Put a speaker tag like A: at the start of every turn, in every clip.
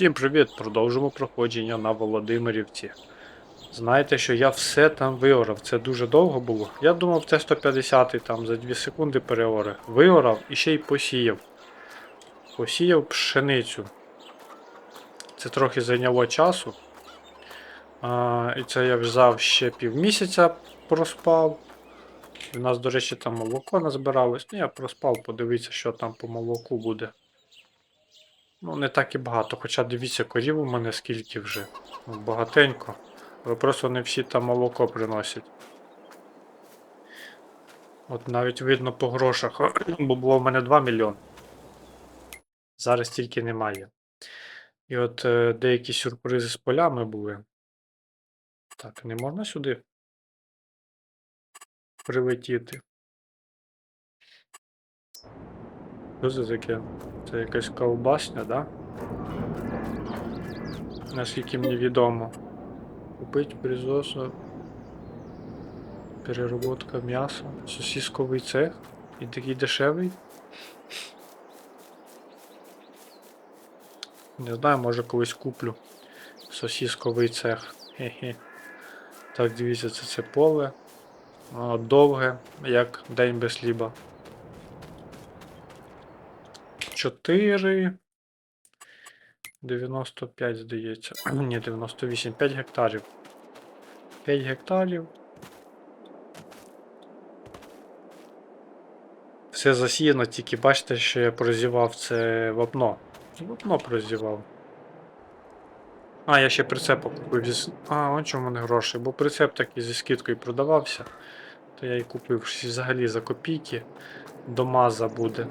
A: Всім привіт! Продовжимо проходження на Володимирівці. Знаєте, що я все там виорав, це дуже довго було. Я думав, це 150 там за 2 секунди переори. Виорав і ще й посіяв. Посіяв пшеницю. Це трохи зайняло часу. А, і це я взяв ще півмісяця проспав. У нас, до речі, там молоко назбиралось. Ну, я проспав, подивіться, що там по молоку буде. Ну, не так і багато, хоча дивіться, корів у мене скільки вже. Ну, Багатенько. Але просто не всі там молоко приносять. От навіть видно по грошах, бо було в мене 2 мільйони. Зараз тільки немає. І от е, деякі сюрпризи з полями були. Так, не можна сюди прилетіти. Що це таке? Це якась ковбасня, да? Наскільки мені відомо. Купить призосу. Переработка м'яса. Сосисковий цех. І такий дешевий. Не знаю, може колись куплю. Сосисковий цех. Хе-хе. Так, дивіться, це це поле. Воно довге, як день без хліба. 4. 95, здається. Ні, 98, 5 гектарів. 5 гектарів. Все засіяно, тільки бачите, що я прозівав це вапно. Вапно прозівав. А, я ще прицеп купив зі. А, он чому в мене гроші, бо прицеп такий зі скидкою продавався. То я і купив взагалі за копійки. До маза буде.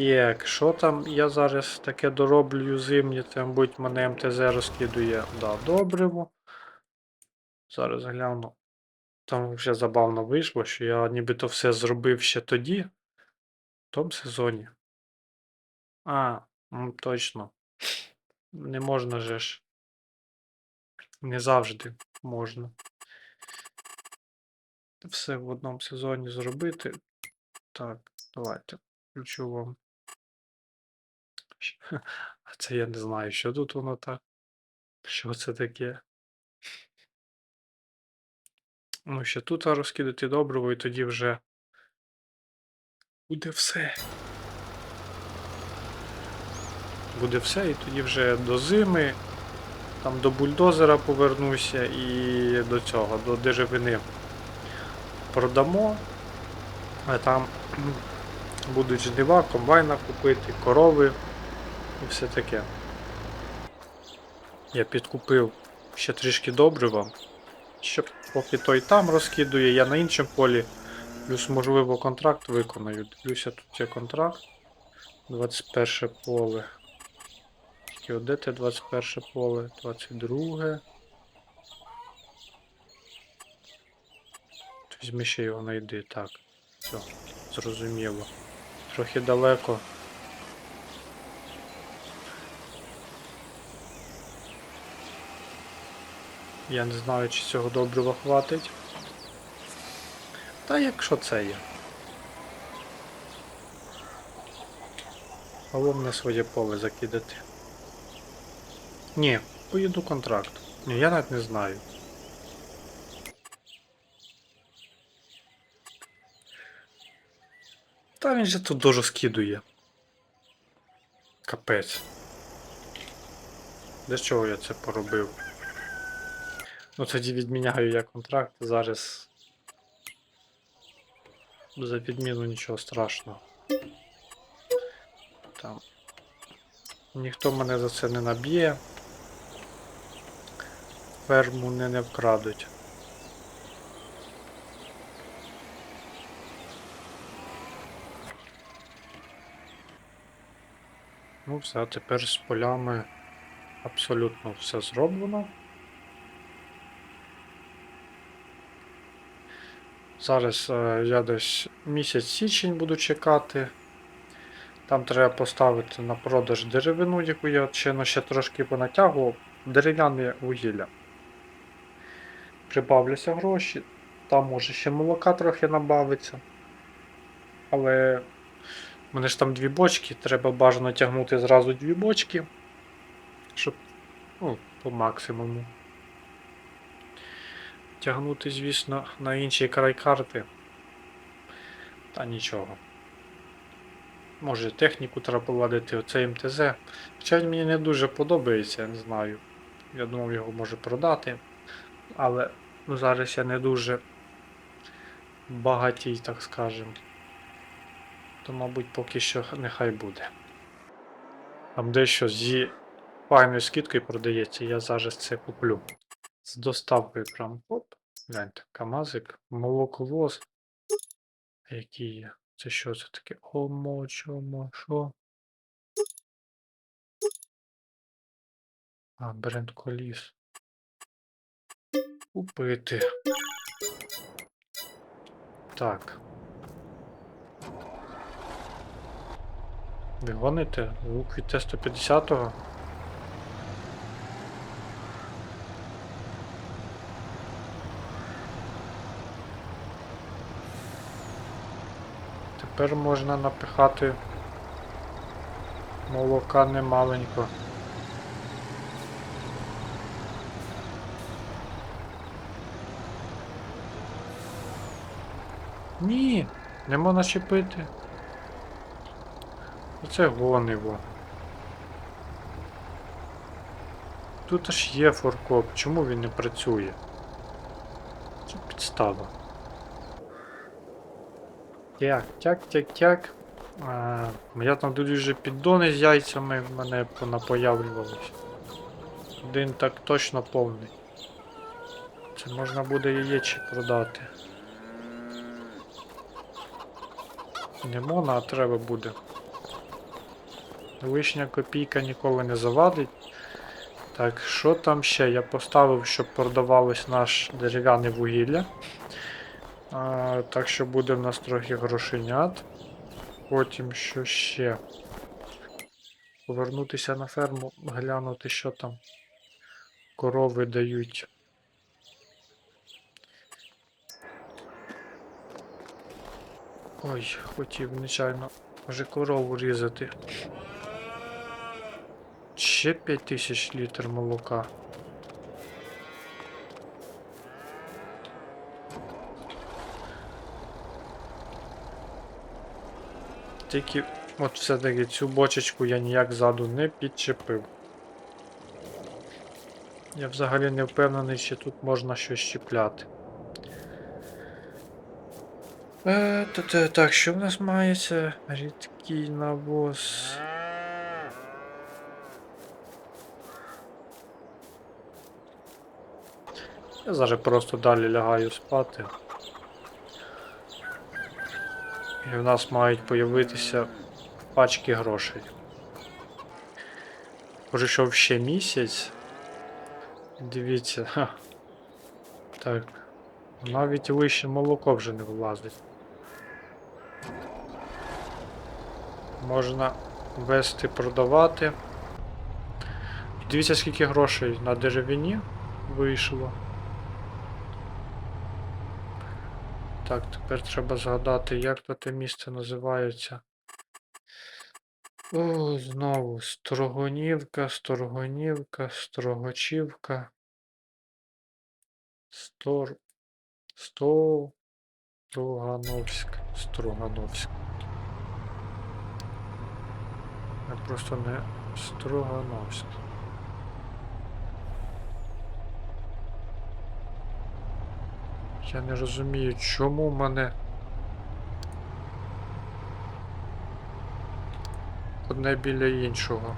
A: Так, що там я зараз таке дороблю зимні, там будь мене МТЗ розкидує. Да, добриво. Зараз гляну. Там вже забавно вийшло, що я нібито все зробив ще тоді, в тому сезоні. А, м, точно. Не можна же ж. Не завжди можна. Все в одному сезоні зробити. Так, давайте. Включу вам. А це я не знаю, що тут воно так. Що це таке? Ну, ще тут розкидати добриво, і тоді вже буде все. Буде все, і тоді вже до зими, там до бульдозера повернуся і до цього, до деревини. Продамо, а там будуть жнива, комбайна купити, корови і все таке. Я підкупив ще трішки добрива, щоб поки той там розкидує, я на іншому полі. Плюс, можливо, контракт виконаю. Дивлюся, тут є контракт. 21 поле. Тільки де те 21 поле? 22. Візьми ще його знайди. Так. Все, зрозуміло. Трохи далеко. Я не знаю, чи цього добрива хватить. Та якщо це є. Головне своє поле закидати. Ні, поїду контракт. Ні, я навіть не знаю. Та він же тут дуже скидує. Капець. Для чого я це поробив? Ну тоді відміняю я контракт, зараз. За відміну нічого страшного. Там. Ніхто мене за це не наб'є. Ферму не, не вкрадуть. Ну все, тепер з полями абсолютно все зроблено. Зараз е, я десь місяць січень буду чекати. Там треба поставити на продаж деревину, яку я ще, ну, ще трошки понатягував. Дерев'яне вугілля. Прибавляться гроші. Там може ще молока трохи набавиться. Але У мене ж там дві бочки, треба бажано тягнути зразу дві бочки. Щоб. Ну, по максимуму. Тягнути, звісно, на інший край карти. Та нічого. Може техніку треба поладити, оце МТЗ. Хоча він мені не дуже подобається, не знаю. Я думав його може продати. Але ну, зараз я не дуже багатій, так скажем. То, мабуть, поки що нехай буде. Там дещо зі файною скидкою продається, я зараз це куплю. З доставкою прям оп. Гляньте, Камазик, молоковоз. Який є? Це що це таке? Омо, чомо, що? А, бренд коліс. Купити. Так. Ви гоните? Звук від Т-150? Тепер можна напихати молока немаленько. Ні, не можна чіпити. Оце гониво. Тут аж є форкоп. Чому він не працює? Це підстава. Тяк, тяк, тяк, тяк. Я там тут вже піддони з яйцями в мене понапоявлювалися. Один так точно повний. Це можна буде яєчі продати. Не можна, а треба буде. Лишня копійка ніколи не завадить. Так, що там ще? Я поставив, щоб продавалось наш дерев'яне вугілля. А, так що буде в нас трохи грошенят. Потім що ще? Повернутися на ферму, глянути, що там корови дають. Ой, хотів нечайно вже корову різати. Ще 5000 літр молока. Тільки от все-таки цю бочечку я ніяк ззаду не підчепив. Я взагалі не впевнений, чи тут можна щось чіпляти. Е, та, так, що в нас мається? Рідкий навоз. Я зараз просто далі лягаю спати. І в нас мають появитися пачки грошей. Пройшов ще місяць. Дивіться. Ха. Так. Навіть вище молоко вже не влазить. Можна вести, продавати. Дивіться, скільки грошей на деревині вийшло. Так, тепер треба згадати, як то те місце називається. О, знову Строгонівка, Сторгонівка, Строгочівка. Стор. Сто. Строгановськ. Строгановськ. Я просто не Строгановськ. Я не розумію, чому мене одне біля іншого.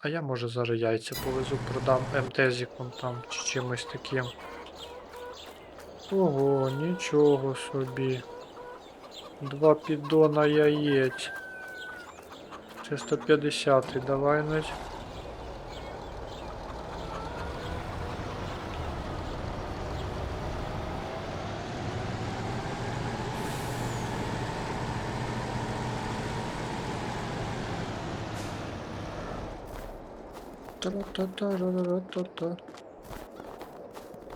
A: А я може зараз яйця повезу, продам МТЗіком там чи чимось таким. Ого, нічого собі. Два піддона яєць. Це 150, давай нать.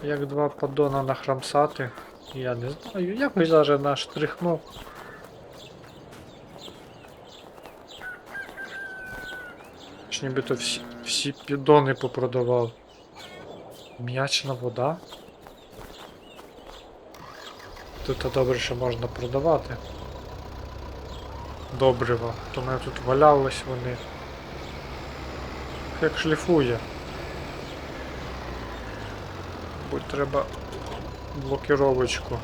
A: Як два поддона нахрамсати. Я не знаю, якось зараз наштрихнув. Ж нібито всі, всі піддони попродавав. М'ячна вода. Тут добре, що можна продавати. Добрива. То мене тут валялись вони. Як шліфує. Будь треба блокировочку.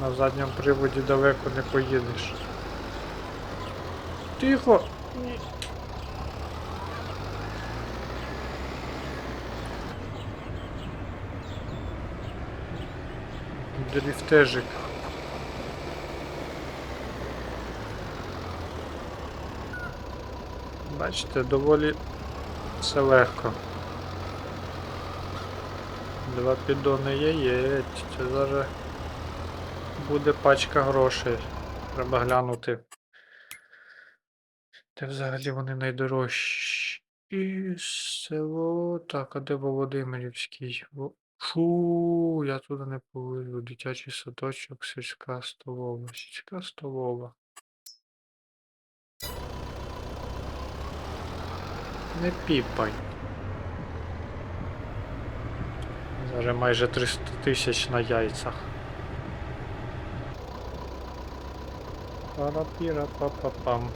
A: На задньому приводі далеко не поїдеш. Тихо! Ні. Дрифтежик. Бачите, доволі все легко. Два піддони яєць. Це зараз буде пачка грошей. Треба глянути. Де взагалі вони найдорожчі? І село. Так, а де Володимирівський? Фу, я туди не повезу. Дитячий садочок, сільська столова. Сільська столова. Не піпай. Зараз майже 300 тисяч на яйцях. Парапіра папапам.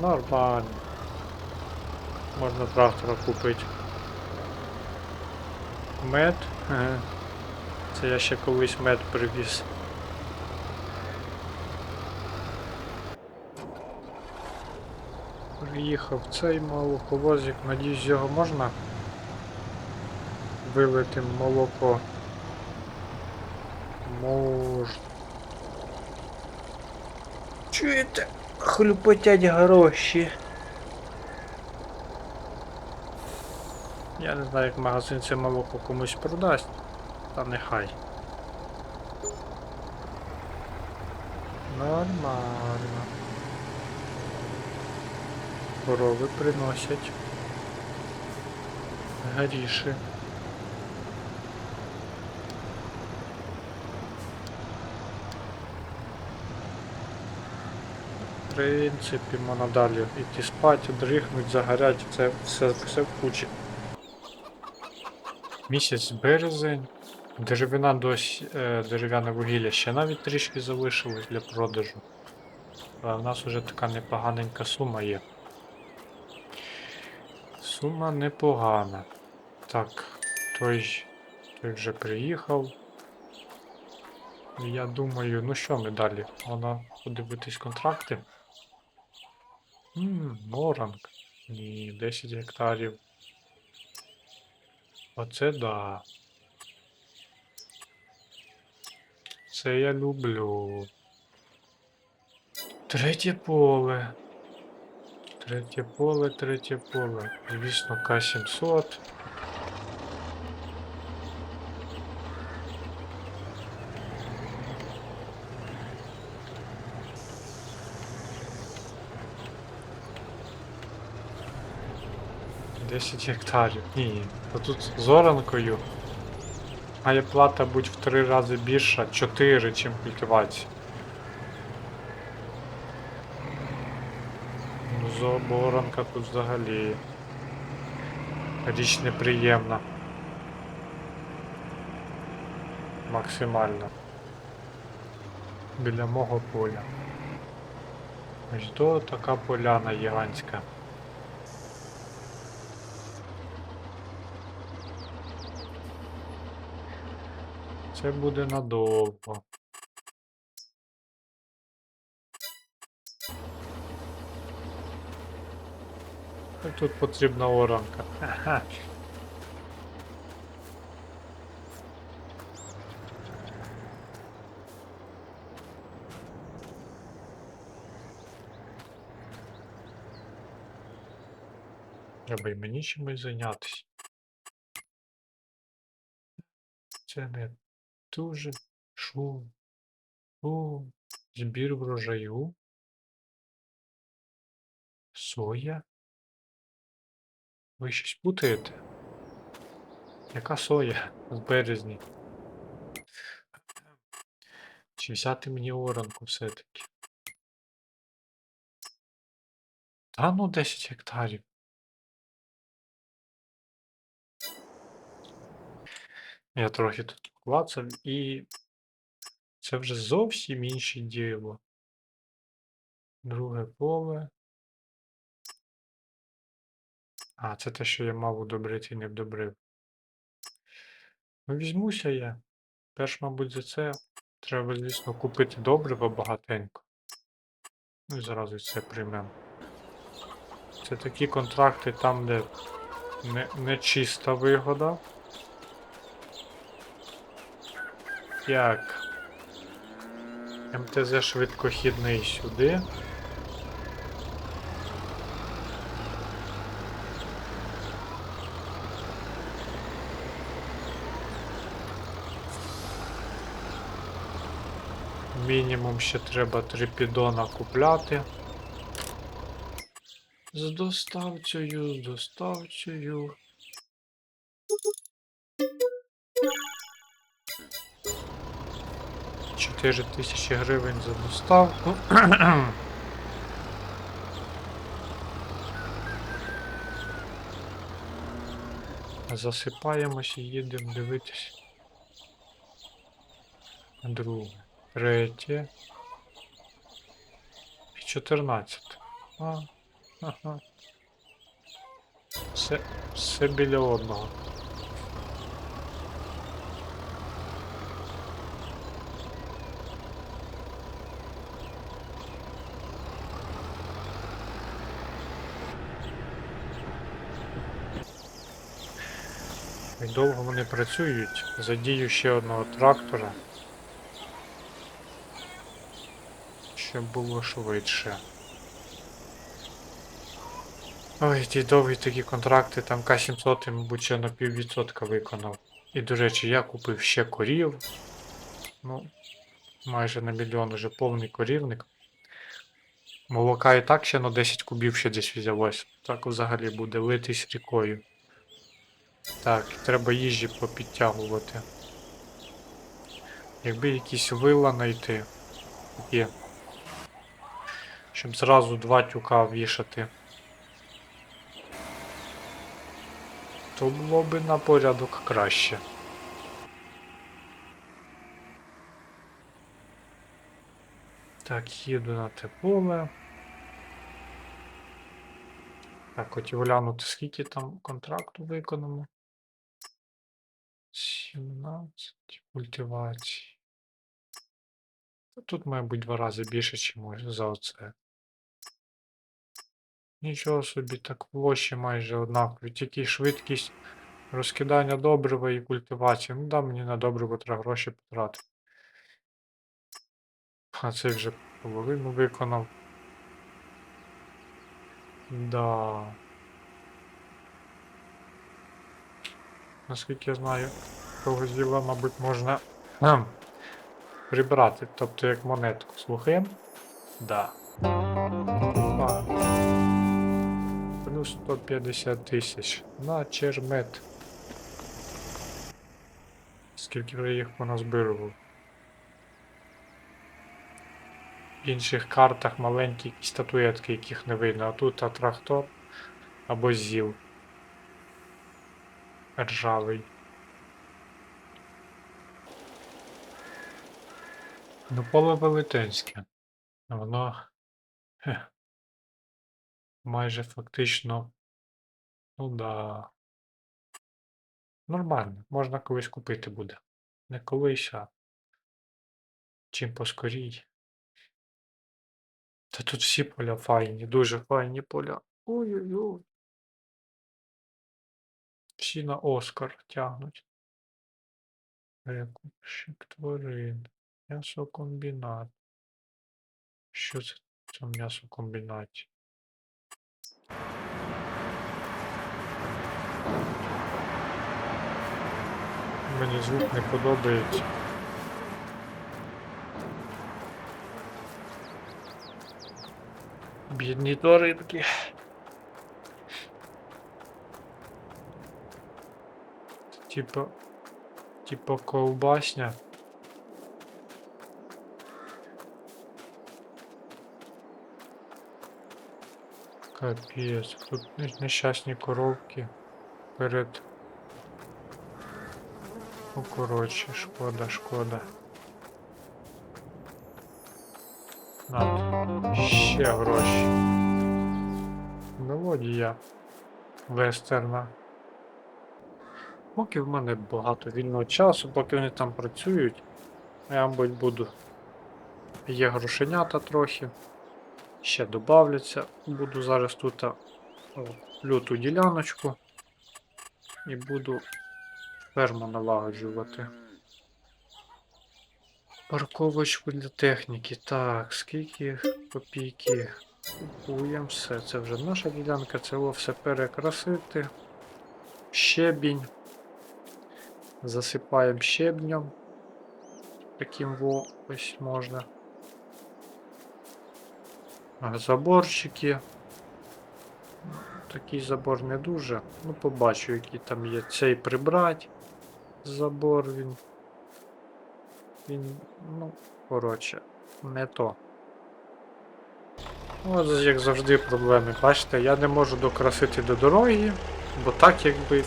A: Нормально. Можна трактора купити. Мед. Ага. Це я ще колись мед привіз. Приїхав цей молоковозик, надіюсь, його можна вилити молоко. Можна. Чуєте? Хлюпотять гроші. Я не знаю, як магазин це молоко комусь продасть. Та нехай. Нормально. Корови приносять. Горіші. В принципі, можна далі йти спати, дрихнуть, загорять, це все, все в кучі. Місяць березень. Деревина досі, е, дерев'яне вугілля ще навіть трішки залишилось для продажу. Але в нас вже така непоганенька сума є. Сума непогана. Так, той, той вже приїхав. Я думаю, ну що ми далі? Вона подивитись контракти. Ммм, Моранг. Ні, 10 гектарів. Оце да. Це я люблю. Третє поле. Третє поле, третє поле. Звісно, К700. Десять гектарів. Ні. То тут з оранкою має плата бути в три рази більша, 4, чим культивація. Зооборанка тут взагалі. Річ неприємна. Максимально. Біля мого поля. Ось то така поляна гігантська. Це буде надовго. Тут потрібна оранка. Ага. Треба й мені чимось зайнятися. Це не дуже шум. Шум. Збір врожаю. Соя? Ви щось путаєте? Яка соя з березні? Чи взяти мені оранку все-таки? Та ну 10 гектарів. Я трохи тут клацав і це вже зовсім інше діло. Друге поле. А, це те, що я мав удобрити і не вдобрив. Ну, візьмуся я. Перш, мабуть, за це треба, звісно, купити добриво багатенько. Ну і зразу це приймемо. Це такі контракти там, де не, не чиста вигода. Як? МТЗ швидкохідний сюди. Мінімум ще треба три підона купляти. З доставцею, з доставцею. Чотири тисячі гривень за доставку. Засипаємось і їдемо дивитись. Друге, третє. І чотирнадцяте. А, ага. Все, все біля одного. І довго вони працюють. Задію ще одного трактора. Щоб було швидше. Ой, ті довгі такі контракти, там К700, мабуть, ще на піввідсотка виконав. І, до речі, я купив ще корів. Ну, майже на мільйон уже повний корівник. Молока і так ще на 10 кубів ще десь взялось. Так взагалі буде литись рікою. Так, треба їжі попідтягувати. Якби якісь вила знайти. Є. Щоб зразу два тюка вішати. То було би на порядок краще. Так, їду на те поле. Так, хотів глянути, скільки там контракту виконано. 17 культивацій. Тут, мабуть, два рази більше, ніж за оце. Нічого собі, так площі майже однакові. Тільки швидкість розкидання добрива і культивації. Ну да, мені на добриво треба гроші потратити. А цей вже половину виконав. Да. Наскільки я знаю, того зіла, мабуть, можна кхем, прибрати, тобто як монетку. Слухаємо? Да. А. Плюс 150 тисяч. На чермет. Скільки вже їх поназбирував. В інших картах маленькі статуетки, яких не видно, а тут атрактор або зіл. Ржавий. Ну, поле велетенське. Воно. Хе, майже фактично. Ну да. Нормально, можна колись купити буде. Не колись, а чим поскорій. Та тут всі поля файні, дуже файні поля. Ой-ой-ой. Всі на Оскар тягнуть. Перекупщик тварин. М'ясокомбінат. Що це цьому м'ясокомбінаті? мені звук не подобається. Бідні то рибки. Типа... Типа ковбасня. Капец, тут нещасні коровки перед Ну, коротше, шкода, шкода. На, ще гроші. Мелодія вестерна. Поки в мене багато вільного часу, поки вони там працюють, я, мабуть, буду. Є грошенята трохи. Ще добавляться. Буду зараз тут люту діляночку. І буду ферму налагоджувати. Парковочку для техніки. Так, скільки копійки? Купуємо все. Це вже наша ділянка, це все перекрасити. Щебінь. Засипаємо щебнем. Таким во ось можна. Заборчики. Такий забор не дуже. Ну, побачу, які там є. Цей прибрать. Забор він. Він, ну, коротше, не то. Ось як завжди проблеми. Бачите, я не можу докрасити до дороги, бо так якби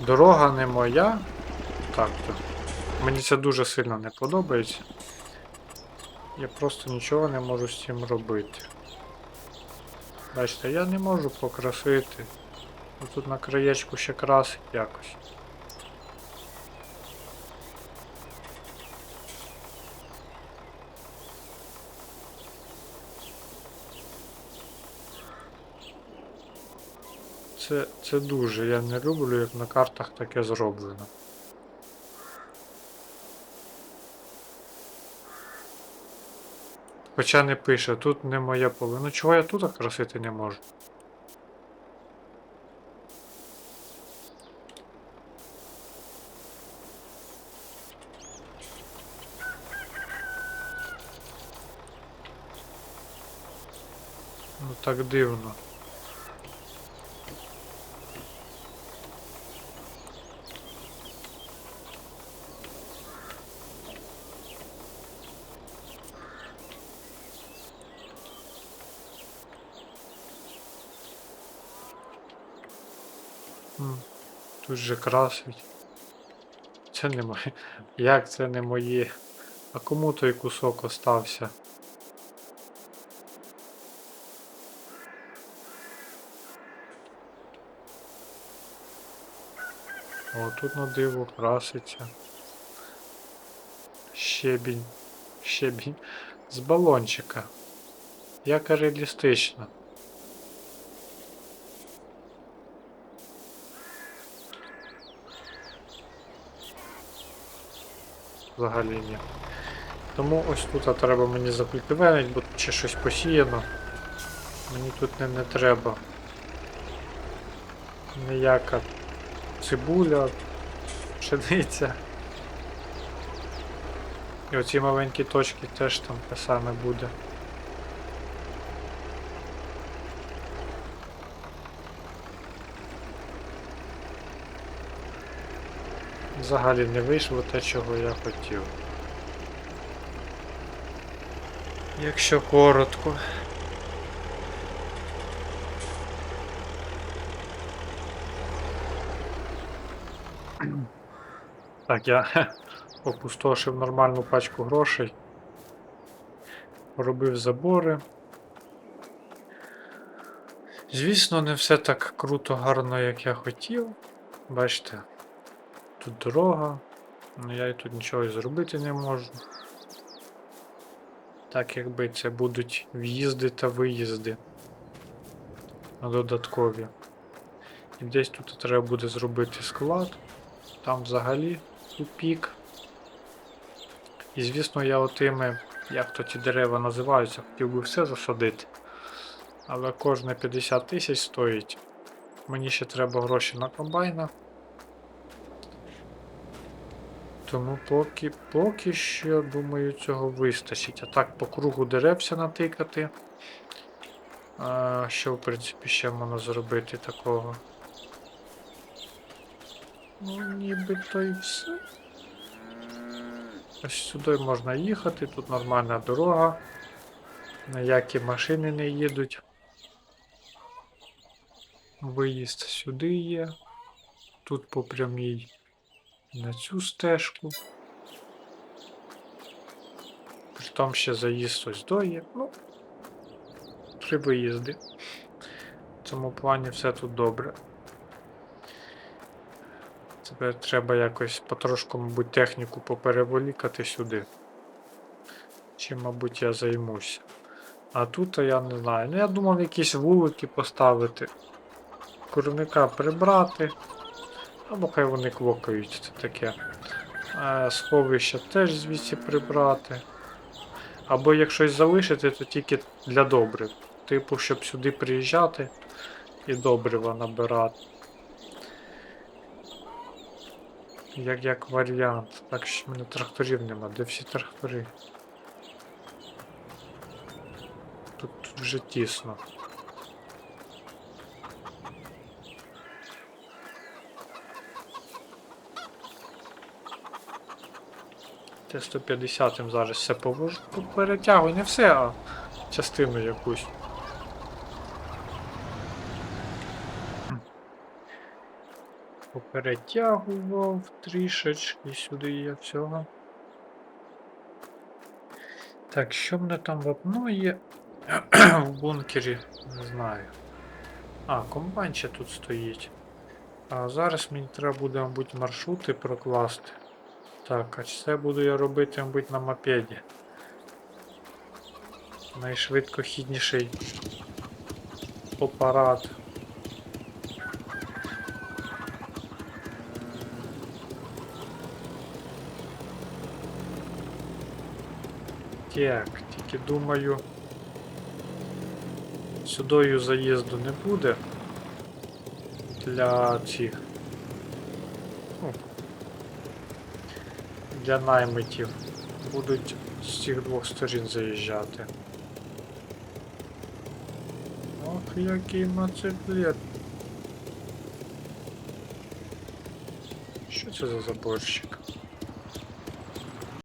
A: дорога не моя. Так то. Мені це дуже сильно не подобається. Я просто нічого не можу з цим робити. Бачите, я не можу покрасити. Ось Тут на краєчку ще красить якось. Це, це дуже я не люблю, як на картах таке зроблено. Хоча не пише, тут не моє поле. Ну чого я тут красити не можу? Ну так дивно. Тут же красить. Це не моє. Як це не моє? А кому той кусок остався? О, тут на диво краситься. Щебінь. Щебінь. З балончика. Як реалістично. Взагалі ні. Тому ось тут треба мені закультивенить, бо ще щось посіяно. Мені тут не, не треба. Ніяка цибуля, пшениця. І оці маленькі точки теж там те саме буде. Взагалі не вийшло те, чого я хотів. Якщо коротко. Так, я опустошив нормальну пачку грошей. Робив забори. Звісно, не все так круто, гарно, як я хотів. Бачите, тут дорога, але я і тут нічого і зробити не можу. Так якби це будуть в'їзди та виїзди. На додаткові. І десь тут треба буде зробити склад. Там взагалі тупік. І звісно, я отими, як то ті дерева називаються, хотів би все засадити. Але кожне 50 тисяч стоїть. Мені ще треба гроші на комбайна. Тому поки, поки що, думаю, цього вистачить. А так по кругу деревся натикати. А, що, в принципі, ще можна зробити такого? Ну, ніби то і все. Ось сюди можна їхати, тут нормальна дорога. Ніякі машини не їдуть. Виїзд сюди є. Тут по прямій на цю стежку. Притом ще заїзд ось до. Ну, три виїзди. В цьому плані все тут добре. Тепер треба якось потрошку, мабуть, техніку попереволікати сюди. Чим, мабуть, я займуся. А тут я не знаю. Ну я думав якісь вулики поставити. Курника прибрати. Або хай вони квокають, це таке. Е, сховище теж звідси прибрати. Або як щось залишити, то тільки для добрив. Типу, щоб сюди приїжджати і добрива набирати. Як як варіант. Так що в мене тракторів нема. Де всі трактори? Тут, тут вже тісно. Т-150 зараз все повожу. Перетягую, не все, а частину якусь. Поперетягував трішечки сюди є всього. Так, що мене там вапно є в бункері? Не знаю. А, комбайн тут стоїть. А зараз мені треба буде, мабуть, маршрути прокласти. Так, а це буду я робити, мабуть, на мопеді. Найшвидкохідніший апарат. Так, тільки думаю. Сюдою заїзду не буде. Для цих. Ну, для наймитів. Будуть з цих двох сторін заїжджати. Ох, який моциклет. Що це за заборщик?